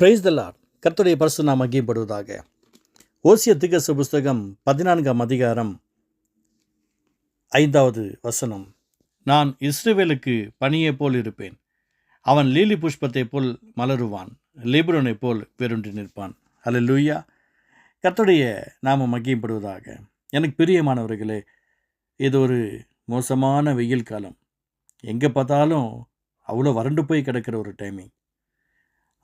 Praise the கர்த்தருடைய பரிசு நாம் மகிப்படுவதாக ஓசிய திகச புஸ்தகம் பதினான்காம் அதிகாரம் ஐந்தாவது வசனம். நான் இஸ்ரேவேலுக்கு பனியைப் போல் இருப்பேன். அவன் லீலி புஷ்பத்தைப் போல் மலருவான். லிபுரனைப் போல் பெருண்டு நிற்பான். அல்ல லூயா கர்த்தருடைய நாம மகிப்படுவதாக எனக்கு பிரியமானவர்களே இது ஒரு மோசமான வெயில் காலம். எங்கே பார்த்தாலும் அவ்வளோ வறண்டு போய் கிடக்கிற ஒரு டைமிங்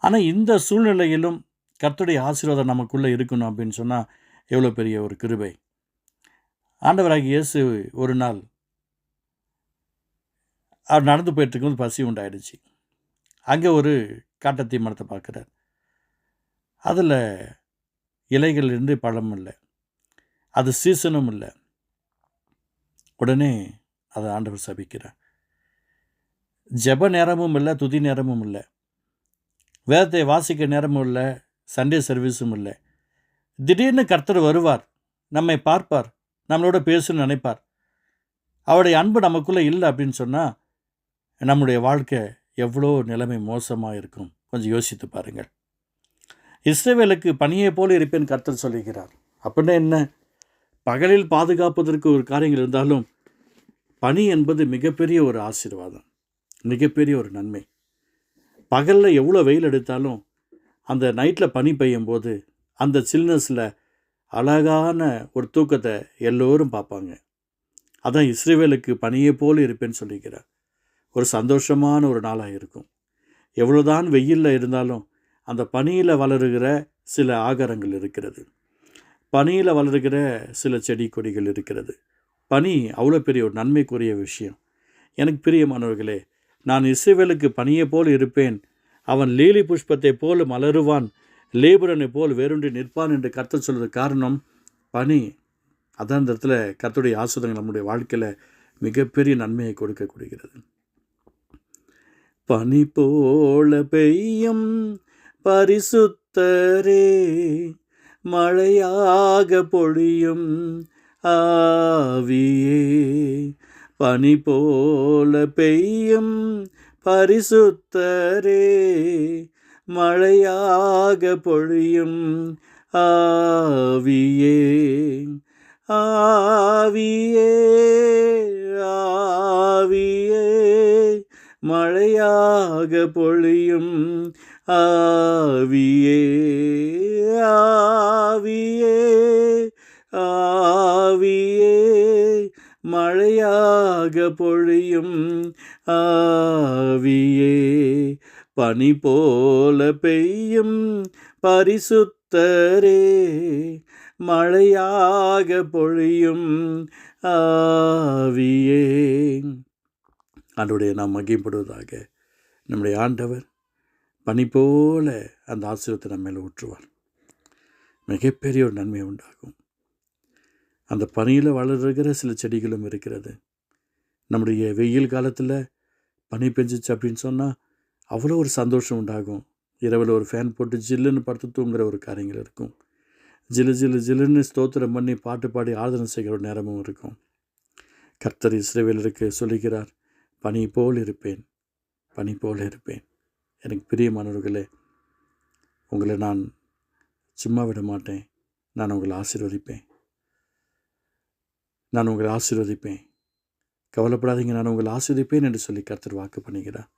ஆனால் இந்த சூழ்நிலையிலும் கர்த்தருடைய ஆசீர்வாதம் நமக்குள்ளே இருக்கணும் அப்படின்னு சொன்னால் எவ்வளோ பெரிய ஒரு கிருபை. ஆண்டவராகி இயேசு ஒரு நாள் அவர் நடந்து போயிட்டுருக்கும்போது பசி உண்டாயிடுச்சு. அங்கே ஒரு காட்டத்தை மரத்தை பார்க்குறார். அதில் இலைகள் இருந்து பழம் இல்லை. அது சீசனும் இல்லை. உடனே அதை ஆண்டவர் சபிக்கிறார். ஜெப நேரமும் இல்லை துதி நேரமும் இல்லை. வேதத்தை வாசிக்க நேரமும் இல்லை சண்டே சர்வீஸும் இல்லை. திடீர்னு கர்த்தர் வருவார் நம்மை பார்ப்பார் நம்மளோட பேசணும்னு நினைப்பார். அவருடைய அன்பு நமக்குள்ளே இல்லை அப்படின்னு சொன்னால் நம்முடைய வாழ்க்கை எவ்வளோ நிலைமை மோசமாக இருக்கும். கொஞ்சம் யோசித்து பாருங்கள். இஸ்ரேவேலுக்கு பணியை போல இருப்பேன் கர்த்தர் சொல்லுகிறார். அப்படின்னா என்ன? பகலில் பாதுகாப்பதற்கு ஒரு காரியங்கள் இருந்தாலும் பணி என்பது மிகப்பெரிய ஒரு ஆசீர்வாதம் மிகப்பெரிய ஒரு நன்மை. பகலில் எவ்வளோ வெயில் எடுத்தாலும் அந்த நைட்டில் பனி பெய்யும் போது அந்த சில்னஸில் அழகான ஒரு தூக்கத்தை எல்லோரும் பார்ப்பாங்க. அதான் இஸ்ரேவேலுக்கு பனியை போல் இருப்பேன்னு சொல்லிக்கிறார். ஒரு சந்தோஷமான ஒரு நாளாக இருக்கும். எவ்வளோதான் வெயிலில் இருந்தாலும் அந்த பனியில் வளருகிற சில ஆகாரங்கள் இருக்கிறது. பனியில் வளருகிற சில செடி கொடிகள் இருக்கிறது. பனி அவ்வளோ பெரிய ஒரு நன்மைக்குரிய விஷயம். எனக்கு பிரியமானவர்களே நான் இசைவேலுக்கு பனியை போல் இருப்பேன். அவன் லீலி புஷ்பத்தை போல் மலருவான். லேபுரனை போல் வேறொன்றி நிற்பான் என்று கர்த்தர் சொல்வது காரணம் பனி. அதான் இந்த இடத்துல கர்த்தருடைய ஆசுதங்கள் நம்முடைய வாழ்க்கையில் மிகப்பெரிய நன்மையை கொடுக்கக்கூடியது. பனி போல பெய்யும் பரிசுத்தரே மழையாக பொழியும் ஆவியே. பனி போல பெய்யும் பரிசுத்தரே மழையாக பொழியும் ஆவியே ஆவியே ஆவியே மழையாக பொழியும் ஆவியே ஆவியே ஆவியே மழையாக பொழியும் ஆவியே. பனி போல பெய்யும் பரிசுத்தரே. மழையாக பொழியும் ஆவியே. ஆண்டுடைய நாம் மகிப்படுவதாக நம்முடைய ஆண்டவர் பனி போல அந்த ஆசிரியத்தை நம்ம மேலே ஊற்றுவார். மிகப்பெரிய ஒரு நன்மை உண்டாகும். அந்த பனியில் வளர்கிற சில செடிகளும் இருக்கிறது. நம்முடைய வெயில் காலத்தில் பனி பெஞ்சிச்சு அப்படின்னு சொன்னால் அவ்வளோ ஒரு சந்தோஷம் உண்டாகும். இரவில் ஒரு ஃபேன் போட்டு ஜில்லுன்னு படுத்து தூங்குற ஒரு காரியங்கள் இருக்கும். ஜிலு ஜிலு ஜில்லுன்னு ஸ்தோத்திரம் பண்ணி பாட்டு பாடி ஆதரவு செய்கிற ஒரு நேரமும் இருக்கும். கர்த்தர் இஸ்ரேவேலருக்கு சொல்லுகிறார் பனி போல் இருப்பேன் பனி போல் இருப்பேன். எனக்கு பிரியமானவர்களே உங்களை நான் சும்மா விட மாட்டேன். நான் உங்களை ஆசீர்வதிப்பேன். நான் உங்களை ஆசீர்வதிப்பேன். கவலைப்படாதீங்க நான் உங்களை ஆஸ்வதிப்பேன் என்று சொல்லி கர்த்தர் வாக்கு பண்ணுகிறார்.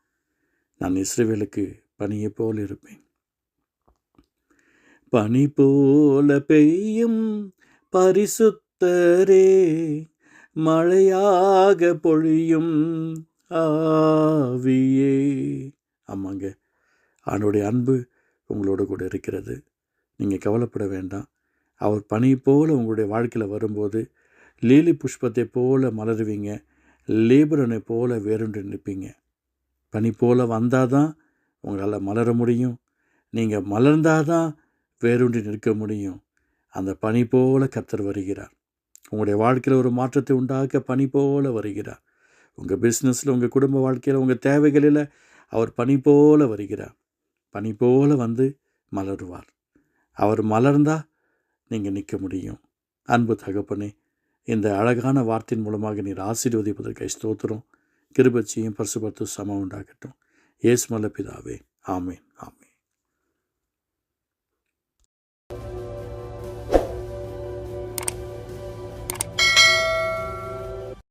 நான் இஸ்ரேவேலுக்கு பனியை போல் இருப்பேன். பனி போல பெய்யும் பரிசுத்தரே மழையாக பொழியும் ஆவியே. ஆமாங்க ஆண்டுடைய அன்பு உங்களோட கூட இருக்கிறது. நீங்கள் கவலைப்பட வேண்டாம். அவர் பனி போல் உங்களுடைய வாழ்க்கையில் வரும்போது லீலி புஷ்பத்தை போல மலருவீங்க லேபரனை போல வேறொன்று நிற்பீங்க. பனி போல் வந்தால் தான் உங்களால் மலர முடியும். நீங்கள் மலர்ந்தால் தான் வேறொன்று நிற்க முடியும். அந்த பனி போல கத்தர் வருகிறார். உங்களுடைய வாழ்க்கையில் ஒரு மாற்றத்தை உண்டாக்க பனி போல வருகிறார். உங்கள் பிஸ்னஸில் உங்கள் குடும்ப வாழ்க்கையில் உங்கள் தேவைகளில் அவர் பனி போல வருகிறார். பனி போல வந்து மலருவார். அவர் மலர்ந்தால் நீங்கள் நிற்க முடியும். அன்பு தகப்பனே இந்த அழகான வார்த்தையின் மூலமாக நீர் ஆசீர்வதிப்பதற்கு ஸ்தோத்திரம். கிருபச்சியும் பரிசுபத்து சமம் உண்டாகட்டும். ஏசுமல்ல பிதாவே. ஆமேன் ஆமேன்.